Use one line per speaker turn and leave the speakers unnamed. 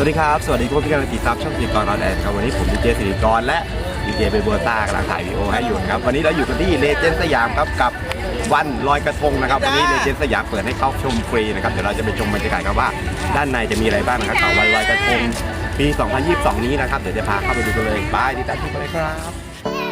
สวัสดีครับ สวัสดีทุกคนที่กำลังติดตามช่องสิริกรออนแอนครับวันนี้ผมดีเจสิริกรและดีเจเบเบอร์ต้ากำลังถ่ายวีดีโอให้อยู่นครับวันนี้เราอยู่กันที่เลเจนด์สยามครับกับวันลอยกระทงนะครับวันนี้เลเจนด์สยามเปิดให้เข้าชมฟรีนะครับเดี๋ยวเราจะไปชมบรรยากาศกันว่า ด้านในจะมีอะไรบ้างนะครับกับวันลอยกระทงปี 2022 นี้นะครับเดี๋ยวจะพาเข้าไปดูกันเลยบายดีตัดทุกคนเลยครับ